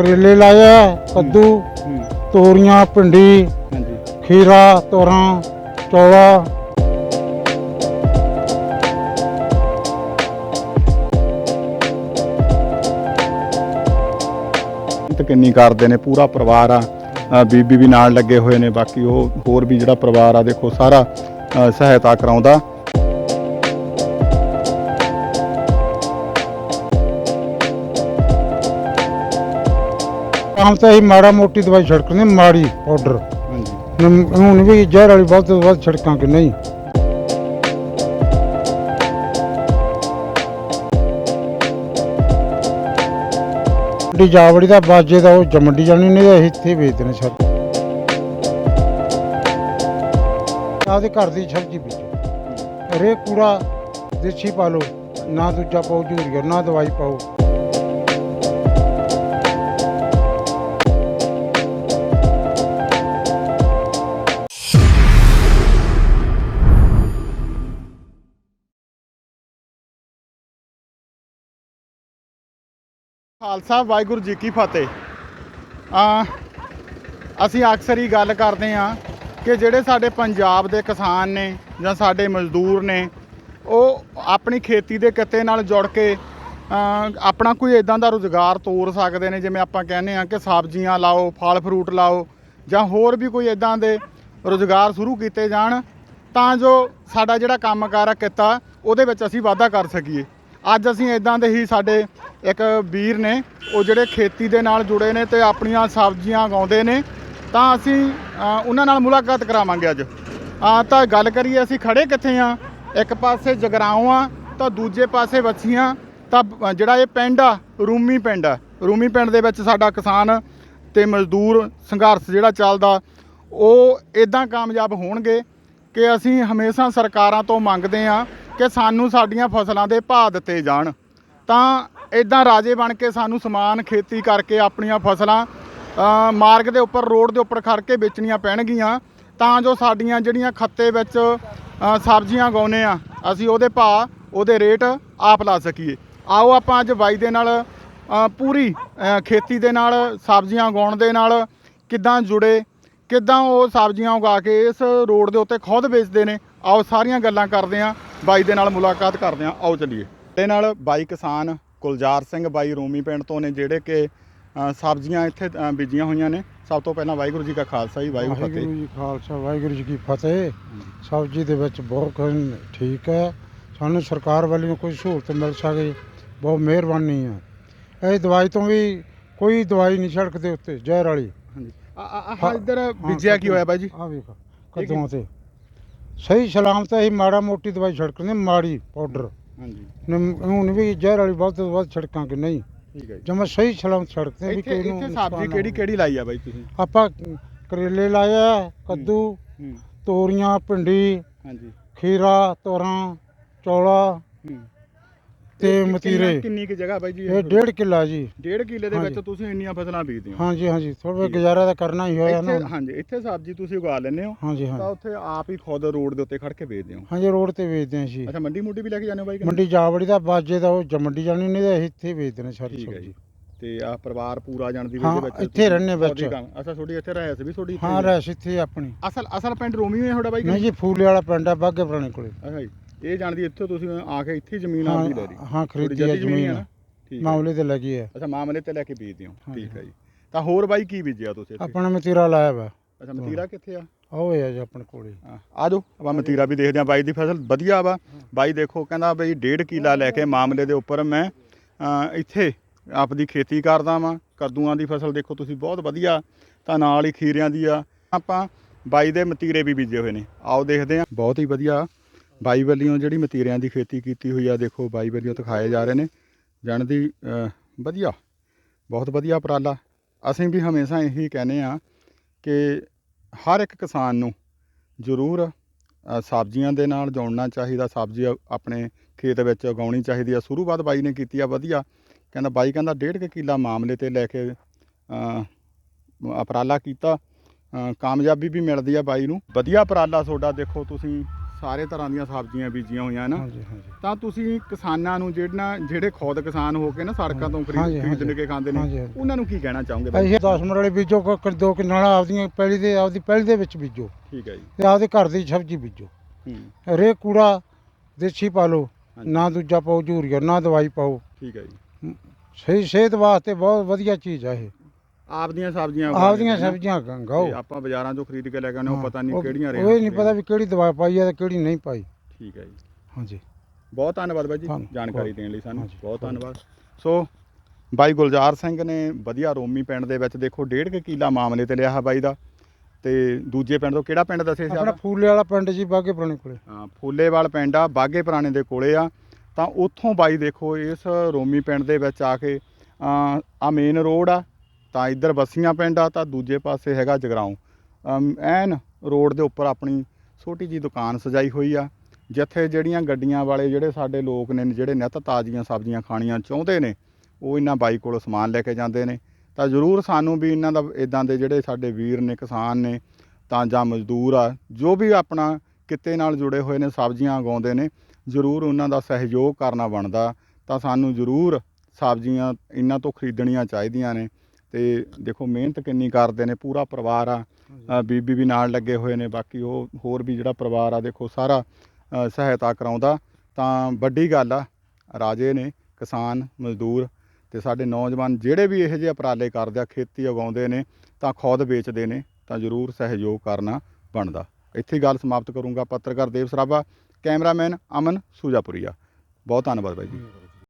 ਕਰੇਲੇ ਲਾਇਆ ਕੱਦੂ ਤੋਰੀਆਂ ਭਿੰਡੀ ਹਾਂਜੀ। ਖੀਰਾ ਤੋਰਾਂ ਚੌਲਾ। ਤੇ ਕਿੰਨੀ ਕਰਦੇ ਨੇ ਪੂਰਾ ਪਰਿਵਾਰ ਆ। ਅ, ਬੀਬੀ ਵੀ ਨਾਲ ਲੱਗੇ ਹੋਏ ਨੇ ਬਾਕੀ ਉਹ ਹੋਰ ਵੀ ਜਿਹੜਾ ਪਰਿਵਾਰ ਆ ਦੇਖੋ ਸਾਰਾ ਅ, ਸਹਾਇਤਾ ਕਰਾਉਂਦਾ। ਆਮ ਤਾਂ ਹੀ ਮਾੜਾ ਮੋਟੀ ਦਵਾਈ ਛੜਕਣੀ ਮਾੜੀ ਪਾਊਡਰ ਹਾਂਜੀ। ਹੁਣ ਵੀ ਜ਼ਹਿਰ ਵਾਲੀ ਵੱਧ ਤੋਂ ਵੱਧ ਛੜਕਾਂ ਕਿ ਨਹੀਂ। ਡੀ ਜਾਵੜੀ ਦਾ ਬਾਜੇ ਦਾ ਉਹ ਜਮੰਡੀ ਜਾਣੀ ਨਹੀਂ ਅਸੀਂ ਇੱਥੇ ਵੇਚਦੇ ਨੇ ਸਰ ਆਦੇ ਘਰ ਦੀ ਸਬਜ਼ੀ ਬੀਜੋ ਰੇ ਕੂੜਾ ਦੇਸੀ ਪਾ ਲਓ ਨਾ ਦੂਜਾ ਪਾਓ ਜੂਰੀਆ ਨਾ ਦਵਾਈ ਪਾਓ। ਖਾਲਸਾ, ਵਾਹਿਗੁਰੂ ਜੀ ਕੀ ਫਤਿਹ। ਆ ਅਸੀਂ ਅਕਸਰ ਹੀ ਗੱਲ ਕਰਦੇ ਆ ਕਿ ਜਿਹੜੇ ਸਾਡੇ ਪੰਜਾਬ ਦੇ ਕਿਸਾਨ ਨੇ ਜਾਂ ਸਾਡੇ ਮਜ਼ਦੂਰ ਨੇ, ਉਹ ਆਪਣੀ ਖੇਤੀ ਦੇ ਕਿੱਤੇ ਨਾਲ ਜੁੜ ਕੇ ਆਪਣਾ ਕੋਈ ਇਦਾਂ ਦਾ ਰੁਜ਼ਗਾਰ ਤੋਰ ਸਕਦੇ ਨੇ, ਜਿਵੇਂ ਆਪਾਂ ਕਹਿੰਦੇ ਆ ਕਿ ਸਬਜ਼ੀਆਂ ਲਾਓ, ਫਲ ਫਰੂਟ ਲਾਓ, ਜਾਂ ਹੋਰ ਵੀ ਕੋਈ ਇਦਾਂ ਦੇ ਰੁਜ਼ਗਾਰ ਸ਼ੁਰੂ ਕੀਤੇ ਜਾਣ, ਤਾਂ ਜੋ ਸਾਡਾ ਜਿਹੜਾ ਕੰਮਕਾਰ ਆ ਕਿੱਤਾ, ਉਹਦੇ ਵਿੱਚ ਅਸੀਂ ਵਾਧਾ ਕਰ ਸਕੀਏ। ਅੱਜ ਅਸੀਂ ਇਦਾਂ ਦੇ ਹੀ ਸਾਡੇ ਇੱਕ ਵੀਰ ਨੇ, ਉਹ ਜਿਹੜੇ ਖੇਤੀ ਦੇ ਨਾਲ ਜੁੜੇ ਨੇ ਤੇ ਆਪਣੀਆਂ ਸਬਜ਼ੀਆਂ ਉਗਾਉਂਦੇ ਨੇ, ਤਾਂ ਅਸੀਂ ਉਹਨਾਂ ਨਾਲ ਮੁਲਾਕਾਤ ਕਰਾਵਾਂਗੇ ਅੱਜ। ਆ ਤਾਂ ਗੱਲ ਕਰੀਏ ਅਸੀਂ ਖੜੇ ਕਿੱਥੇ ਆ? ਇੱਕ ਪਾਸੇ ਜਗਰਾਉਂ ਆ, ਤਾਂ ਦੂਜੇ ਪਾਸੇ ਵੱਛੀਆਂ, ਤਾਂ ਜਿਹੜਾ ਇਹ ਪਿੰਡ ਆ, ਰੂਮੀ ਪਿੰਡ ਆ। ਰੂਮੀ ਪਿੰਡ ਦੇ ਵਿੱਚ ਸਾਡਾ ਕਿਸਾਨ ਤੇ ਮਜ਼ਦੂਰ ਸੰਘਰਸ਼ ਜਿਹੜਾ ਚੱਲਦਾ, ਉਹ ਇਦਾਂ ਕਾਮਯਾਬ ਹੋਣਗੇ ਕਿ ਅਸੀਂ ਹਮੇਸ਼ਾ ਸਰਕਾਰਾਂ ਤੋਂ ਮੰਗਦੇ ਆ ਕਿ ਸਾਨੂੰ ਸਾਡੀਆਂ ਫਸਲਾਂ ਦੇ ਭਾਅ ਦਿੱਤੇ ਜਾਣ। ਤਾਂ ਇਦਾਂ ਰਾਜੇ ਬਣ ਕੇ ਸਾਨੂੰ ਸਮਾਨ, ਖੇਤੀ ਕਰਕੇ ਆਪਣੀਆਂ ਫਸਲਾਂ ਮਾਰਗ ਦੇ ਉੱਪਰ, ਰੋਡ ਦੇ ਉੱਪਰ ਖੜ ਕੇ ਵੇਚਣੀਆਂ ਪੈਣਗੀਆਂ। ਤਾਂ ਜੋ ਸਾਡੀਆਂ ਜਿਹੜੀਆਂ ਖੱਤੇ ਵਿੱਚ ਸਬਜ਼ੀਆਂ ਉਗਾਉਂਦੇ ਆ ਅਸੀਂ ਉਹਦੇ ਭਾਅ, ਉਹਦੇ ਰੇਟ ਆਪ ਲਾ ਸਕੀਏ। ਆਓ ਆਪਾਂ ਅੱਜ ਬਾਈ ਦੇ ਨਾਲ ਪੂਰੀ ਖੇਤੀ ਦੇ ਨਾਲ, ਸਬਜ਼ੀਆਂ ਉਗਾਉਣ ਦੇ ਨਾਲ ਕਿੱਦਾਂ ਜੁੜੇ, ਕਿੱਦਾਂ ਉਹ ਸਬਜ਼ੀਆਂ ਉਗਾ ਕੇ ਇਸ ਰੋਡ ਦੇ ਉੱਤੇ ਖੁਦ ਵੇਚਦੇ ਨੇ। ਆਓ ਸਾਰੀਆਂ ਗੱਲਾਂ ਕਰਦੇ ਆਂ ਬਾਈ ਦੇ ਨਾਲ ਮੁਲਾਕਾਤ ਕਰਦੇ ਆਂ ਆਓ ਚੱਲੀਏ। ਤੇ ਨਾਲ ਬਾਈ ਕਿਸਾਨ ਕੁਲਜਾਰ ਸਿੰਘ ਬਾਈ ਰੂਮੀ ਪਿੰਡ ਤੋਂ ਨੇ ਜਿਹੜੇ ਕਿ ਸਬਜ਼ੀਆਂ ਇੱਥੇ ਬੀਜੀਆਂ ਹੋਈਆਂ ਨੇ। ਸਭ ਤੋਂ ਪਹਿਲਾਂ ਵਾਹਿਗੁਰੂ ਜੀ ਕਾ ਖਾਲਸਾ ਜੀ ਵਾਹਿਗੁਰੂ ਫਤਿਹ ਵਾਹਿਗੁਰੂ ਜੀ ਖਾਲਸਾ ਵਾਹਿਗੁਰੂ ਜੀ ਕੀ ਫਤਿਹ। ਸਬਜ਼ੀ ਦੇ ਵਿੱਚ ਬਹੁਤ ਕੁਝ ਠੀਕ ਹੈ। ਸਾਨੂੰ ਸਰਕਾਰ ਵੱਲੋਂ ਕੋਈ ਸਹੂਲਤ ਮਿਲ ਸਕੇ ਬਹੁਤ ਮਿਹਰਬਾਨੀ ਹੈ ਇਹ ਦਵਾਈ ਤੋਂ ਵੀ ਕੋਈ ਦਵਾਈ ਨਹੀਂ ਸੜਕ ਦੇ ਉੱਤੇ ਜ਼ਹਿਰ ਵਾਲੀ। ਹਾਂਜੀ। ਆ ਹਾਂ, ਇੱਧਰ ਬੀਜਿਆ ਕੀ ਹੋਇਆ ਬਾਈ ਜੀ? ਆ ਵੇਖ ਕਦੋਂ ਤੇ। ਸਹੀ ਸਲਾਮਤ ਹੈ ਮਾੜਾ ਮੋਟੀ ਦਵਾਈ ਛੜਕਣੀ ਮਾੜੀ ਪਾਊਡਰ ਹਾਂਜੀ। ਹੁਣ ਵੀ ਜ਼ਹਿਰ ਵਾਲੀ ਵੱਧ ਤੋਂ ਵੱਧ ਛੜਕਾਂ ਕਿ ਨਹੀਂ। ਠੀਕ ਹੈ ਜੀ। ਜਮਾ ਸਹੀ ਸਲਾਮਤ ਛੜਕਦੇ ਵੀ ਇੱਥੇ ਕੋਈ ਇੱਥੇ ਸਬਜ਼ੀ ਨੁਕਸਾਨ ਨਾ ਕਿਹੜੀ ਹੋਵੇ। ਕਿਹੜੀ ਲਾਈ ਆ ਬਾਈ ਤੁਸੀਂ? ਆਪਾਂ ਕਰੇਲੇ ਲਾਇਆ ਕੱਦੂ ਹੂੰ। ਤੋਰੀਆਂ ਭਿੰਡੀ ਹਾਂਜੀ। ਖੀਰਾ ਤੋਰਾਂ ਚੌਲਾ। ਹੂੰ। ਤੇ ਮਤੀਰੇ। ਕਿੰਨਾ- ਕੁ ਜਗ੍ਹਾ ਬਾਈ ਜੀ ਇਹ ਡੇਢ ਕਿੱਲਾ ਜੀ। ਡੇਢ ਕਿੱਲੇ ਦੇ ਵਿੱਚ। ਤੁਸੀਂ ਇੰਨੀਆਂ ਫਸਲਾਂ ਬੀਜਦੇ ਹੋ। ਹਾਂਜੀ ਹਾਂਜੀ। ਥੋੜਾ। ਗੁਜ਼ਾਰਾ ਤਾਂ ਕਰਨਾ ਹੀ ਹੋਇਆ ਨਾ। ਇੱਥੇ ਹਾਂਜੀ ਇੱਥੇ ਸਬਜ਼ੀ ਤੁਸੀਂ ਉਗਾ ਲੈਂਦੇ ਹੋ। ਹਾਂਜੀ ਤਾਂ ਹਾਂ ਉੱਥੇ ਆਪ ਹੀ ਖੁਦ ਰੋਡ ਦੇ ਉੱਤੇ ਖੜ ਕੇ ਵੇਚਦੇ ਹੋ। ਹਾਂਜੀ ਰੋਡ ਤੇ ਵੇਚਦੇ ਹਾਂ ਜੀ। ਅੱਛਾ ਮੰਡੀ ਮੁੰਡੀ ਵੀ ਲੈ ਕੇ ਜਾਂਦੇ ਹੋ ਬਾਈ? ਮੰਡੀ ਜਾਵੜੀ ਦਾ ਬਾਜੇ ਦਾ ਉਹ ਜਮੰਡੀ ਜਾਣੀ ਨਹੀਂ ਤਾਂ ਅਸੀਂ ਇੱਥੇ ਵੇਚਦੇ ਨੇ ਸਾਰੀ ਸਬਜ਼ੀ। ਤੇ ਆ ਪਰਿਵਾਰ ਪੂਰਾ ਜਾਣਦੀ ਵੀ ਹਾਂ, ਇਹਦੇ ਵਿੱਚ ਇੱਥੇ ਰਹਿੰਦੇ ਵਿੱਚ। ਅੱਛਾ ਤੁਹਾਡੀ ਇੱਥੇ ਰਹਿਸ ਵੀ ਤੁਹਾਡੀ ਹਾਂ? ਰਹਿਸ਼ ਇੱਥੇ ਆਪਣੀ। ਅਸਲ ਅਸਲ ਪਿੰਡ ਰੋਮੀ ਹੈ ਤੁਹਾਡਾ ਬਾਈ ਨਹੀਂ? ਜੀ ਫੂਲੇ ਵਾਲਾ ਪਿੰਡ ਆ ਬਾਗੇ ਪੁਰਾਣੇ ਕੋਲੇ। ਅੱਛਾ ਜੀ। ਇਹ ਜਾਣਦੀ ਇੱਥੇ ਤੁਸੀਂ ਆ ਕੇ ਇੱਥੇ ਜ਼ਮੀਨ ਆਪਦੀ ਲੈ ਲਈ। ਹਾਂ ਖਰੀਦੀ ਆ ਹੈ ਜ਼ਮੀਨ ਮਾਮਲੇ ਤੇ ਲੱਗੀ ਹੈ ਅੱਛਾ ਮਾਮਲੇ ਤੇ ਲੈ ਕੇ ਬੀਜਦੇ ਹੋ। ਠੀਕ ਹੈ। ਜੀ। ਤਾਂ ਹੋਰ ਬਾਈ ਕੀ ਬੀਜਿਆ ਤੁਸੀਂ ਆਪਣਾ ਮਤੀਰਾ ਲਾਇਆ ਵਾ। ਅੱਛਾ ਮਤੀਰਾ ਕਿੱਥੇ ਆ? ਉਹ ਹੈ ਜੀ ਆਪਣੇ ਕੋਲੇ ਆ ਜਾਓ ਆਪਾਂ ਮਤੀਰਾ ਵੀ ਦੇਖਦੇ ਹਾਂ। ਬਾਈ ਦੀ ਫਸਲ ਵਧੀਆ ਵਾ। ਬਾਈ ਦੇਖੋ ਕਹਿੰਦਾ ਬਈ ਡੇਢ ਕਿੱਲਾ ਲੈ ਕੇ ਮਾਮਲੇ ਦੇ ਉੱਪਰ ਮੈਂ ਇੱਥੇ ਆਪਦੀ ਖੇਤੀ ਕਰਦਾ ਵਾਂ। ਕੱਦੂਆਂ ਦੀ ਫਸਲ ਦੇਖੋ ਤੁਸੀਂ ਬਹੁਤ ਵਧੀਆ। ਤਾਂ ਨਾਲ ਹੀ ਖੀਰਿਆਂ ਦੀ ਆ। ਆਪਾਂ ਬਾਈ ਦੇ ਮਤੀਰੇ ਵੀ ਬੀਜੇ ਹੋਏ ਨੇ। ਆਓ ਦੇਖਦੇ ਹਾਂ। ਬਹੁਤ ਹੀ ਵਧੀਆ। ਬਾਈ ਵੱਲੋਂ ਜਿਹੜੀ ਮਤੀਰਿਆਂ ਦੀ ਖੇਤੀ ਕੀਤੀ ਹੋਈ ਆ ਦੇਖੋ ਬਾਈ ਵੱਲੋਂ ਦਿਖਾਏ ਜਾ ਰਹੇ ਨੇ। ਜਾਣਦੀ ਦੀ ਵਧੀਆ ਬਹੁਤ ਵਧੀਆ ਉਪਰਾਲਾ। ਅਸੀਂ ਵੀ ਹਮੇਸ਼ਾ ਇਹੀ ਕਹਿੰਦੇ ਆ ਕਿ ਹਰ ਇੱਕ ਕਿਸਾਨ ਨੂੰ ਜ਼ਰੂਰ ਸਬਜ਼ੀਆਂ ਦੇ ਨਾਲ ਜੋੜਨਾ ਚਾਹੀਦਾ। ਸਬਜ਼ੀ ਆਪਣੇ ਖੇਤ ਵਿੱਚ ਉਗਾਉਣੀ ਚਾਹੀਦੀ ਆ। ਸ਼ੁਰੂਆਤ ਬਾਈ ਨੇ ਕੀਤੀ ਆ ਵਧੀਆ। ਕਹਿੰਦਾ ਬਾਈ ਕਹਿੰਦਾ ਡੇਢ ਕੁ ਕਿੱਲਾ ਮਾਮਲੇ ਤੇ ਲੈ ਕੇ ਅ, ਉਪਰਾਲਾ ਕੀਤਾ। ਕਾਮਯਾਬੀ ਵੀ ਮਿਲਦੀ ਆ ਬਾਈ ਨੂੰ। ਵਧੀਆ ਉਪਰਾਲਾ ਤੁਹਾਡਾ ਦੇਖੋ ਤੁਸੀਂ। ਸਾਰੇ ਤਰ੍ਹਾਂ ਦੀਆਂ ਸਬਜ਼ੀਆਂ ਬੀਜੀਆਂ ਹੋਈਆਂ ਨਾ ਹਾਂਜੀ ਹਾਂਜੀ। ਤਾਂ ਤੁਸੀਂ ਕਿਸਾਨਾਂ ਨੂੰ ਜਿਹੜਾ ਜਿਹੜੇ ਖੁਦ ਕਿਸਾਨ ਹੋ ਕੇ ਨਾ ਸੜਕਾਂ ਤੋਂ ਖਰੀਦ ਹਾਂਜੀ, ਖਰੀਦ ਹਾਂਜੀ। ਕੇ ਖਾਂਦੇ ਹਾਂਜੀ, ਨੇ ਹਾਂਜੀ। ਉਹਨਾਂ ਨੂੰ ਕੀ ਕਹਿਣਾ ਚਾਹੋਗੇ ਬਾਈ? ਅਸੀਂ 10 ਮਰਲੇ ਬੀਜੋ ਕੋ ਕ- ਦੋ ਕਿਨਾਲਾ ਆਪਦੀਆਂ ਪਹਿਲੀ ਦੇ ਆਪਦੀ ਪਹਿਲੀ ਦੇ ਵਿੱਚ ਬੀਜੋ। ਠੀਕ ਹੈ ਜੀ। ਤੇ ਆਪਦੇ ਘਰ ਦੀ ਸਬਜ਼ੀ ਬੀਜੋ। ਹੂੰ। ਹਰੇਕ ਕੂੜਾ ਦੇਸੀ ਪਾ ਲਓ ਹਾਂਜੀ। ਨਾ ਦੂਜਾ ਪਾਓ ਯੂਰੀਆ ਨਾ ਦਵਾਈ ਪਾਓ। ਠੀਕ ਹੈ ਜੀ। ਸਹੀ ਸਿਹਤ ਵਾਸਤੇ ਬਹੁਤ ਵਧੀਆ ਚੀਜ਼ ਆ ਇਹ। ਆਪਦੀਆਂ ਸਬਜ਼ੀਆਂ ਆਪਦੀਆਂ ਉਗਾਉਣੀਆਂ ਨੇ। ਸਬਜ਼ੀਆਂ ਗ- ਗਾਓ ਤੇ ਆਪਾਂ ਬਾਜ਼ਾਰਾਂ ਚੋਂ ਖਰੀਦ ਕੇ ਲੈ ਕੇ ਆਉਂਦੇ ਉਹ ਪਤਾ ਨਹੀਂ ਉਹ- ਕਿਹੜੀਆਂ ਉਹ ਇਹ ਨਹੀਂ ਪਤਾ ਵੀ ਕਿਹੜੀ ਦਵਾ ਪਾਈ ਆ ਤੇ ਕਿਹੜੀ ਨਹੀਂ ਪਾਈ। ਠੀਕ ਹੈ ਜੀ। ਹਾਂਜੀ। ਬਹੁਤ ਧੰਨਵਾਦ ਬਾਈ ਜੀ ਧੰਨ- ਜਾਣਕਾਰੀ ਦੇਣ ਲਈ ਸਾਨੂੰ। ਹਾਂਜੀ, ਬਹੁਤ। ਧੰਨਵਾਦ। ਸੋ ਬਾਈ ਗੁਲਜ਼ਾਰ ਸਿੰਘ ਨੇ ਵਧੀਆ ਰੋਮੀ ਪਿੰਡ ਦੇ ਵਿੱਚ ਦੇਖੋ ਡੇਢ ਕੁ ਕਿੱਲਾ ਮਾਮਲੇ ਤੇ ਲਿਆ ਹੈ ਬਾਈ ਦਾ। ਤੇ ਦੂਜੇ ਪਿੰਡ ਤੋਂ ਕਿਹੜਾ ਪਿੰਡ ਦੱਸੇ ਸੀ ਆਪਣਾ ਫੂਲੇ ਵਾਲਾ ਪਿੰਡ ਜੀ ਬਾਗੇ ਪੁਰਾਣੇ ਕੋਲੇ। ਹਾਂ, ਫੂਲੇਵਾਲ ਪਿੰਡ ਆ ਬਾਗੇ ਪੁਰਾਣੇ ਦੇ ਕੋਲੇ ਆ। ਤਾਂ ਉੱਥੋਂ ਬਾਈ ਦੇਖੋ ਇਸ ਰੋਮੀ ਪਿੰਡ ਦੇ ਵਿੱਚ ਆ ਕੇ ਆ ਮੇਨ ਰੋਡ ਆ। ਤਾਂ ਇੱਧਰ ਬੱਸੀਆਂ ਪਿੰਡ ਆ, ਤਾਂ ਦੂਜੇ ਪਾਸੇ ਹੈਗਾ ਜਗਰਾਉਂ। ਐਨ ਰੋਡ ਦੇ ਉੱਪਰ ਆਪਣੀ ਛੋਟੀ ਜੀ ਦੁਕਾਨ ਸਜਾਈ ਹੋਈ ਆ, ਜਿੱਥੇ ਜਿਹੜੀਆਂ ਗੱਡੀਆਂ ਵਾਲੇ ਜਿਹੜੇ ਸਾਡੇ ਲੋਕ ਨੇ, ਜਿਹੜੇ ਨਿੱਤ ਤਾਜ਼ੀਆਂ ਸਬਜ਼ੀਆਂ ਖਾਣੀਆਂ ਚਾਹੁੰਦੇ ਨੇ, ਉਹ ਇਹਨਾਂ ਬਾਈ ਕੋਲੋਂ ਸਮਾਨ ਲੈ ਕੇ ਜਾਂਦੇ ਨੇ। ਤਾਂ ਜ਼ਰੂਰ ਸਾਨੂੰ ਵੀ ਇਹਨਾਂ ਦਾ ਇਦਾਂ ਦੇ ਜਿਹੜੇ ਸਾਡੇ ਵੀਰ ਨੇ, ਕਿਸਾਨ ਨੇ, ਤਾਂ ਜਾਂ ਮਜ਼ਦੂਰ ਆ, ਜੋ ਵੀ ਆਪਣਾ ਕਿੱਤੇ ਨਾਲ ਜੁੜੇ ਹੋਏ ਨੇ, ਸਬਜ਼ੀਆਂ ਉਗਾਉਂਦੇ ਨੇ, ਜ਼ਰੂਰ ਉਹਨਾਂ ਦਾ ਸਹਿਯੋਗ ਕਰਨਾ ਬਣਦਾ। ਤਾਂ ਸਾਨੂੰ ਜ਼ਰੂਰ ਸਬਜ਼ੀਆਂ ਇਹਨਾਂ ਤੋਂ ਖਰੀਦਣੀਆਂ ਚਾਹੀਦੀਆਂ ਨੇ। ਤੇ ਦੇਖੋ ਮਿਹਨਤ ਕਿੰਨੀ ਕਰਦੇ ਨੇ ਪੂਰਾ ਪਰਿਵਾਰ ਆ। ਬੀਬੀ ਵੀ ਨਾਲ ਲੱਗੇ ਹੋਏ ਨੇ ਬਾਕੀ ਉਹ ਹੋਰ ਵੀ ਜਿਹੜਾ ਪਰਿਵਾਰ ਆ ਦੇਖੋ ਸਾਰਾ ਸਹਾਇਤਾ ਕਰਾਉਂਦਾ। ਤਾਂ ਵੱਡੀ ਗੱਲ ਆ ਰਾਜੇ ਨੇ ਕਿਸਾਨ ਮਜ਼ਦੂਰ ਤੇ ਸਾਡੇ ਨੌਜਵਾਨ ਜਿਹੜੇ ਵੀ ਇਹੋ ਜਿਹੇ ਉਪਰਾਲੇ ਕਰਦੇ ਆ ਖੇਤੀ ਉਗਾਉਂਦੇ ਨੇ ਤਾਂ ਖੁਦ ਵੇਚਦੇ ਨੇ ਤਾਂ ਜ਼ਰੂਰ ਸਹਿਯੋਗ ਕਰਨਾ ਬਣਦਾ। ਇੱਥੇ ਗੱਲ ਸਮਾਪਤ ਕਰੂੰਗਾ ਪੱਤਰਕਾਰ ਦੇਵ ਸਰਾਭਾ ਕੈਮਰਾਮੈਨ ਅਮਨ ਸੂਜਾਪੁਰੀਆ। ਬਹੁਤ ਧੰਨਵਾਦ ਬਾਈ ਜੀ।